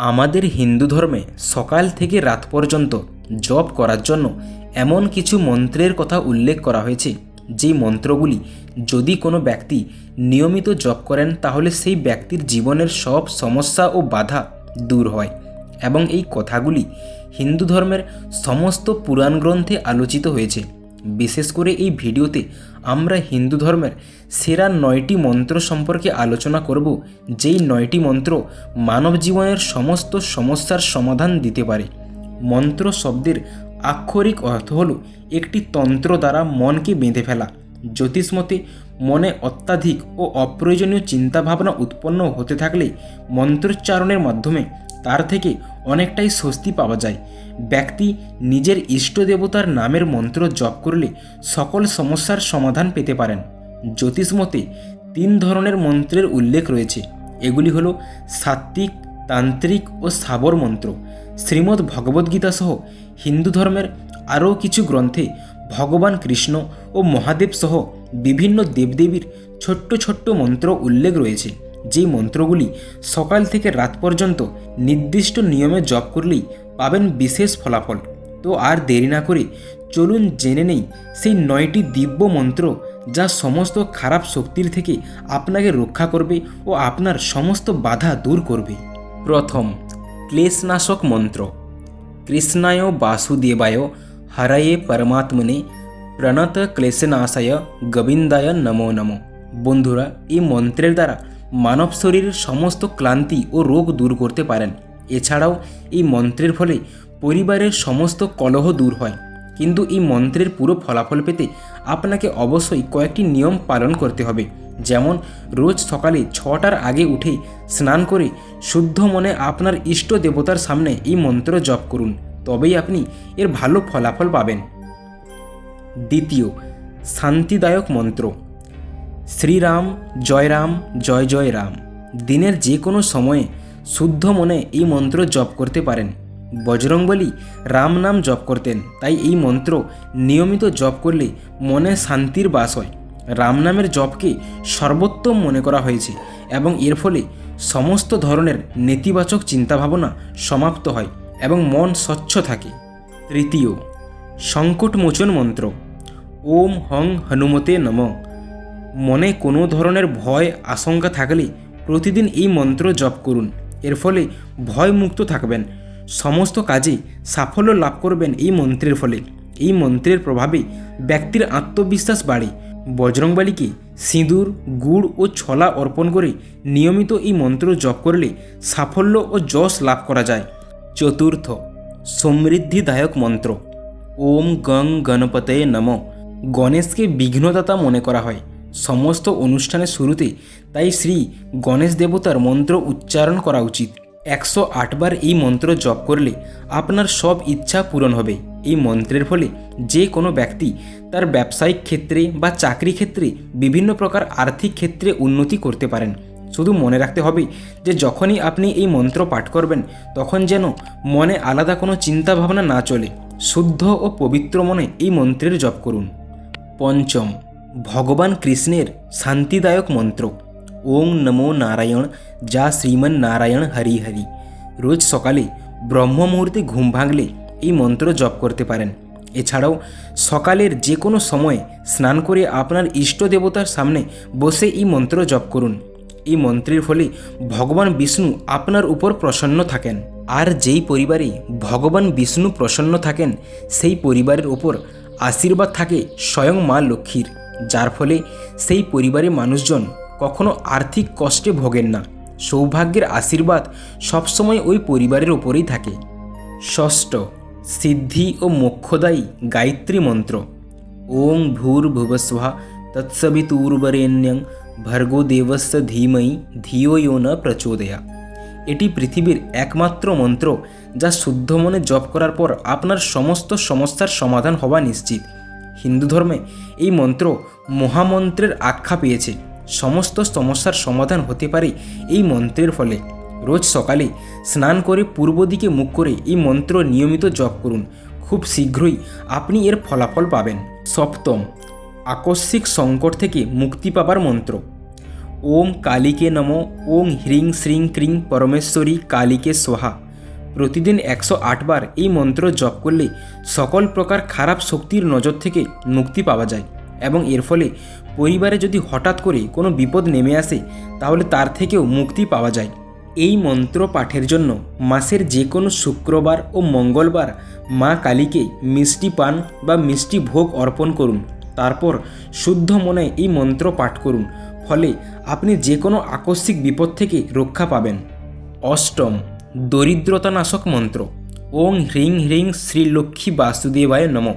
আমাদের হিন্দু ধর্মে সকাল থেকে রাত পর্যন্ত জপ করার জন্য এমন কিছু মন্ত্রের কথা উল্লেখ করা হয়েছে, যেই মন্ত্রগুলি যদি কোনো ব্যক্তি নিয়মিত জপ করেন, তাহলে সেই ব্যক্তির জীবনের সব সমস্যা ও বাধা দূর হয় এবং এই কথাগুলি হিন্দু ধর্মের সমস্ত পুরাণ গ্রন্থে আলোচিত হয়েছে। বিশেষ করে এই ভিডিওতে আমরা হিন্দু ধর্মের সেরা নয়টি মন্ত্র সম্পর্কে আলোচনা করব, যেই নয়টি মন্ত্র মানব জীবনের সমস্ত সমস্যার সমাধান দিতে পারে। মন্ত্র শব্দের আক্ষরিক অর্থ হল একটি তন্ত্র দ্বারা মনকে বেঁধে ফেলা। জ্যোতিষমতে মনে অত্যাধিক ও অপ্রয়োজনীয় চিন্তাভাবনা উৎপন্ন হতে থাকলে মন্ত্রোচ্চারণের মাধ্যমে তার থেকে অনেকটাই স্বস্তি পাওয়া যায়। ব্যক্তি নিজের ইষ্ট দেবতার নামের মন্ত্র জপ করলে সকল সমস্যার সমাধান পেতে পারেন। জ্যোতিষমতে তিন ধরনের মন্ত্রের উল্লেখ রয়েছে। এগুলি হলো সাত্ত্বিক, তান্ত্রিক ও সাবর মন্ত্র। শ্রীমদ্ ভগবদ্গীতা সহ হিন্দু ধর্মের আরও কিছু গ্রন্থে ভগবান কৃষ্ণ ও মহাদেব সহ বিভিন্ন দেবদেবীর ছোট্ট ছোট্ট মন্ত্র উল্লেখ রয়েছে। যেই মন্ত্রগুলি সকাল থেকে রাত পর্যন্ত নির্দিষ্ট নিয়মে জপ করলেই পাবেন বিশেষ ফলাফল। তো আর দেরি না করে চলুন জেনে নেই সেই নয়টি দিব্য মন্ত্র যা সমস্ত খারাপ শক্তির থেকে আপনাকে রক্ষা করবে ও আপনার সমস্ত বাধা দূর করবে। প্রথম, ক্লেশনাশক মন্ত্র। কৃষ্ণায় বাসুদেবায় হরয়ে পরমাত্মনে প্রণত ক্লেশনাশয় গোবিন্দায় নমো নমো। বন্ধুরা, এই মন্ত্রের দ্বারা মানব শরীরের সমস্ত ক্লান্তি ও রোগ দূর করতে পারেন। এছাড়াও এই মন্ত্রের ফলে পরিবারের সমস্ত কলহ দূর হয়। কিন্তু এই মন্ত্রের পুরো ফলাফল পেতে আপনাকে অবশ্যই কয়েকটি নিয়ম পালন করতে হবে। যেমন, রোজ সকালে ছটার আগে উঠে স্নান করে শুদ্ধ মনে আপনার ইষ্ট দেবতার সামনে এই মন্ত্র জপ করুন। তবেই আপনি এর ভালো ফলাফল পাবেন। দ্বিতীয়, শান্তিদায়ক মন্ত্র। শ্রীরাম, জয়রাম, জয় জয় রাম। দিনের যে কোনো সময়ে শুদ্ধ মনে এই মন্ত্র জপ করতে পারেন। বজরংবলী রাম নাম জপ করতেন। তাই এই মন্ত্র নিয়মিত জপ করলে মনে শান্তির বাস হয়। রাম নামের জপকে সর্বোত্তম মনে করা হয়েছে এবং এর ফলে সমস্ত ধরনের নেতিবাচক চিন্তাভাবনা সমাপ্ত হয় এবং মন স্বচ্ছ থাকে। তৃতীয়, সংকটমোচন মন্ত্র, ওম হং হনুমতে নম। মনে কোনো ধরনের ভয়, আশঙ্কা থাকলে প্রতিদিন এই মন্ত্র জপ করুন। এর ফলে ভয়মুক্ত থাকবেন। সমস্ত কাজে সাফল্য লাভ করবেন এই মন্ত্রের ফলে। এই মন্ত্রের প্রভাবে ব্যক্তির আত্মবিশ্বাস বাড়ে। বজরংবালিকে সিঁদুর, গুড় ও ছলা অর্পণ করে নিয়মিত এই মন্ত্র জপ করলে সাফল্য ও যশ লাভ করা যায়। চতুর্থ, সমৃদ্ধিদায়ক মন্ত্র। ওম গং গণপতয়ে নম। গণেশকে বিঘ্নদাতা মনে করা হয়। সমস্ত অনুষ্ঠানের শুরুতে তাই শ্রী গণেশ দেবতার মন্ত্র উচ্চারণ করা উচিত। একশো আটবার এই মন্ত্র জপ করলে আপনার সব ইচ্ছা পূরণ হবে। এই মন্ত্রের ফলে যে কোনো ব্যক্তি তার ব্যবসায়িক ক্ষেত্রে বা চাকরি ক্ষেত্রে বিভিন্ন প্রকার আর্থিক ক্ষেত্রে উন্নতি করতে পারেন। শুধু মনে রাখতে হবে যে যখনই আপনি এই মন্ত্র পাঠ করবেন, তখন যেন মনে আলাদা কোনো চিন্তা ভাবনা না চলে। শুদ্ধ ও পবিত্র মনে এই মন্ত্রের জপ করুন। পঞ্চম ভগবান কৃষ্ণের শান্তিদায়ক মন্ত্র। ওং নমো নারায়ণ, যা শ্রীমন নারায়ণ হরি হরি। রোজ সকালে ব্রহ্ম মুহূর্তে ঘুম ভাঙলে এই মন্ত্র জপ করতে পারেন। এছাড়াও সকালের যে কোনো সময়ে স্নান করে আপনার ইষ্ট দেবতার সামনে বসে এই মন্ত্র জপ করুন। এই মন্ত্রের ফলে ভগবান বিষ্ণু আপনার উপর প্রসন্ন থাকেন। আর যেই পরিবারে ভগবান বিষ্ণু প্রসন্ন থাকেন, সেই পরিবারের উপর আশীর্বাদ থাকে স্বয়ং মা লক্ষ্মীর। যার ফলে সেই পরিবারের মানুষজন কখনো আর্থিক কষ্টে ভোগেন না। সৌভাগ্যের আশীর্বাদ সবসময় ওই পরিবারের ওপরেই থাকে। ষষ্ঠ, সিদ্ধি ও মোক্ষদায়ী গায়ত্রী মন্ত্র। ওং ভূর্ভুবস্বহা তৎসবিতুর্বরেণ্যং ভর্গো দেবস্য ধীময়ী ধিও ইও ন প্রচোদয়া। এটি পৃথিবীর একমাত্র মন্ত্র যা শুদ্ধ মনে জপ করার পর আপনার সমস্ত সমস্যার সমাধান হওয়া নিশ্চিত। হিন্দু ধর্মে এই মন্ত্র মহামন্ত্রের আখ্যা পেয়েছে। সমস্ত সমস্যার সমাধান হতে পারে এই মন্ত্রের ফলে। রোজ সকালে স্নান করে পূর্ব দিকে মুখ করে এই মন্ত্র নিয়মিত জপ করুন। খুব শীঘ্রই আপনি এর ফলাফল পাবেন। সপ্তম, আকস্মিক সংকট থেকে মুক্তি পাবার মন্ত্র। ওম কালীকে নম ওম হ্রিং শ্রিং ক্রিং পরমেশ্বরী কালীকে সোহা। প্রতিদিন একশো বার এই মন্ত্র জপ করলে সকল প্রকার খারাপ শক্তির নজর থেকে মুক্তি পাওয়া যায় এবং এর ফলে পরিবারে যদি হঠাৎ করে কোনো বিপদ নেমে আসে, তাহলে তার থেকেও মুক্তি পাওয়া যায়। এই মন্ত্র পাঠের জন্য মাসের যে কোনো শুক্রবার ও মঙ্গলবার মা কালীকে মিষ্টি পান বা মিষ্টি ভোগ অর্পণ করুন। তারপর শুদ্ধ মনে এই মন্ত্র পাঠ করুন। ফলে আপনি যে কোনো আকস্মিক বিপদ থেকে রক্ষা পাবেন। অষ্টম দরিদ্রতানাশক মন্ত্র। ওং হ্রিং হ্রিং শ্রীলক্ষ্মী বাসুদেবায় নম।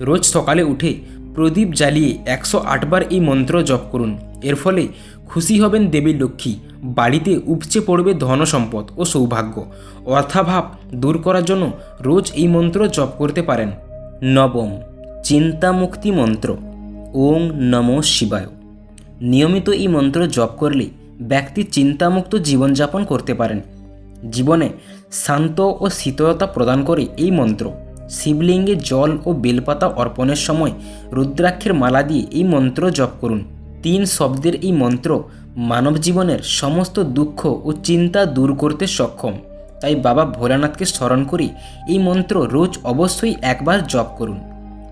রোজ সকালে উঠে প্রদীপ জ্বালিয়ে একশো আটবার এই মন্ত্র জপ করুন। এর ফলে খুশি হবেন দেবী লক্ষ্মী। বাড়িতে উপচে পড়বে ধন সম্পদ ও সৌভাগ্য। অর্থাভাব দূর করার জন্য রোজ এই মন্ত্র জপ করতে পারেন। নবম চিন্তামুক্তি মন্ত্র। ওং নম শিবায়। নিয়মিত এই মন্ত্র জপ করলে ব্যক্তি চিন্তামুক্ত জীবনযাপন করতে পারেন। জীবনে শান্ত ও শীতলতা প্রদান করে এই মন্ত্র। শিবলিঙ্গে জল ও বেলপাতা অর্পণের সময় রুদ্রাক্ষের মালা দিয়ে এই মন্ত্র জপ করুন। তিন শব্দের এই মন্ত্র মানব জীবনের সমস্ত দুঃখ ও চিন্তা দূর করতে সক্ষম। তাই বাবা ভোলানাথকে স্মরণ করে এই মন্ত্র রোজ অবশ্যই একবার জপ করুন।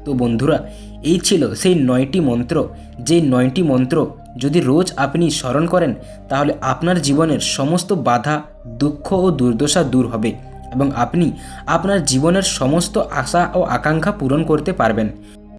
তো বন্ধুরা, এই ছিল সেই নয়টি মন্ত্র। যে নয়টি মন্ত্র যদি রোজ আপনি স্মরণ করেন, তাহলে আপনার জীবনের সমস্ত বাধা, দুঃখ ও দুর্দশা দূর হবে এবং আপনি আপনার জীবনের সমস্ত আশা ও আকাঙ্ক্ষা পূরণ করতে পারবেন।